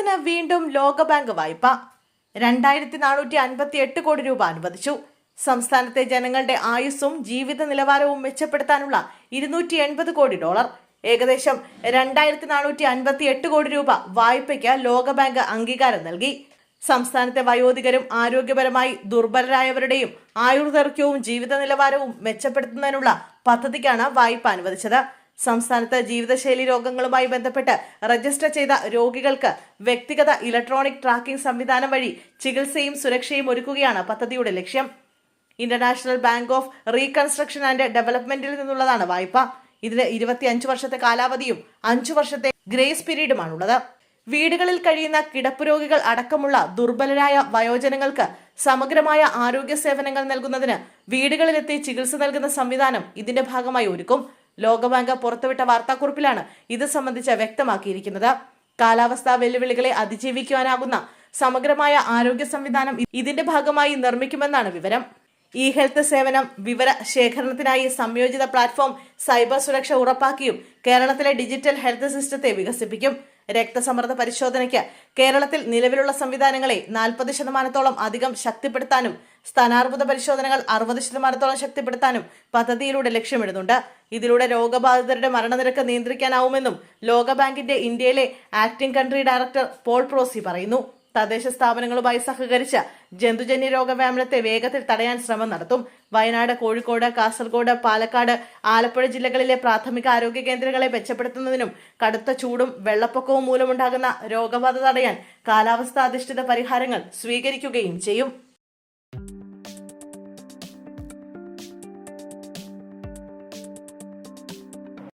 കേരളത്തിന് വീണ്ടും ലോകബാങ്ക് വായ്പ. രണ്ടായിരത്തി നാനൂറ്റി അൻപത്തി എട്ട് കോടി രൂപ അനുവദിച്ചു. സംസ്ഥാനത്തെ ജനങ്ങളുടെ ആയുസ്സും ജീവിത നിലവാരവും മെച്ചപ്പെടുത്താനുള്ള ഇരുന്നൂറ്റി എൺപത് കോടി ഡോളർ. ഏകദേശം രണ്ടായിരത്തി നാനൂറ്റി അൻപത്തി എട്ട് കോടി രൂപ വായ്പയ്ക്ക് ലോകബാങ്ക് അംഗീകാരം നൽകി. സംസ്ഥാനത്തെ വയോധികരും ആരോഗ്യപരമായി ദുർബലരായവരുടെയും ആയുർദൈർഘ്യവും ജീവിത നിലവാരവും മെച്ചപ്പെടുത്തുന്നതിനുള്ള പദ്ധതിക്കാണ് വായ്പ അനുവദിച്ചത്. സംസ്ഥാനത്ത് ജീവിതശൈലി രോഗങ്ങളുമായി ബന്ധപ്പെട്ട് രജിസ്റ്റർ ചെയ്ത രോഗികൾക്ക് വ്യക്തിഗത ഇലക്ട്രോണിക് ട്രാക്കിംഗ് സംവിധാനം വഴി ചികിത്സയും സുരക്ഷയും ഒരുക്കുകയാണ് പദ്ധതിയുടെ ലക്ഷ്യം. International bank of reconstruction and ഡെവലപ്മെന്റിൽ നിന്നുള്ളതാണ് വായ്പ. ഇതിന് ഇരുപത്തിയഞ്ച് വർഷത്തെ കാലാവധിയും അഞ്ചു വർഷത്തെ ഗ്രേസ് പീരീഡുമാണുള്ളത്. വീടുകളിൽ കഴിയുന്ന കിടപ്പ് രോഗികൾ അടക്കമുള്ള ദുർബലരായ വയോജനങ്ങൾക്ക് സമഗ്രമായ ആരോഗ്യ സേവനങ്ങൾ നൽകുന്നതിന് വീടുകളിലെത്തി ചികിത്സ നൽകുന്ന സംവിധാനം ഇതിന്റെ ഭാഗമായി ഒരുക്കും. ലോകബാങ്ക് പുറത്തുവിട്ട വാർത്താക്കുറിപ്പിലാണ് ഇത് സംബന്ധിച്ച് വ്യക്തമാക്കിയിരിക്കുന്നത്. കാലാവസ്ഥാ വെല്ലുവിളികളെ അതിജീവിക്കുവാനാകുന്ന സമഗ്രമായ ആരോഗ്യ സംവിധാനം ഇതിന്റെ ഭാഗമായി നിർമ്മിക്കുമെന്നാണ് വിവരം. ഇ ഹെൽത്ത് സേവനം വിവര ശേഖരണത്തിനായി സംയോജിത പ്ലാറ്റ്ഫോം സൈബർ സുരക്ഷ ഉറപ്പാക്കിയും കേരളത്തിലെ ഡിജിറ്റൽ ഹെൽത്ത് സിസ്റ്റത്തെ വികസിപ്പിക്കും. രക്തസമ്മർദ്ദ പരിശോധനയ്ക്ക് കേരളത്തിൽ നിലവിലുള്ള സംവിധാനങ്ങളെ നാൽപ്പത് ശതമാനത്തോളം അധികം ശക്തിപ്പെടുത്താനും സ്ഥാനാർബുദ പരിശോധനകൾ അറുപത് ശതമാനത്തോളം ശക്തിപ്പെടുത്താനും പദ്ധതിയിലൂടെ ലക്ഷ്യമിടുന്നുണ്ട്. ഇതിലൂടെ രോഗബാധിതരുടെ മരണനിരക്ക് നിയന്ത്രിക്കാനാവുമെന്നും ലോകബാങ്കിന്റെ ഇന്ത്യയിലെ acting country director Paul Procee പറയുന്നു. തദ്ദേശ സ്ഥാപനങ്ങളുമായി സഹകരിച്ച് ജന്തുജന്യ രോഗവ്യാപനത്തെ വേഗത്തിൽ തടയാൻ ശ്രമം നടത്തും. വയനാട് കോഴിക്കോട് കാസർഗോഡ് പാലക്കാട് ആലപ്പുഴ ജില്ലകളിലെ പ്രാഥമിക ആരോഗ്യ കേന്ദ്രങ്ങളെ മെച്ചപ്പെടുത്തുന്നതിനും കടുത്ത ചൂടും വെള്ളപ്പൊക്കവും മൂലമുണ്ടാകുന്ന രോഗബാധ തടയാൻ കാലാവസ്ഥാധിഷ്ഠിത പരിഹാരങ്ങൾ സ്വീകരിക്കുകയും ചെയ്യും.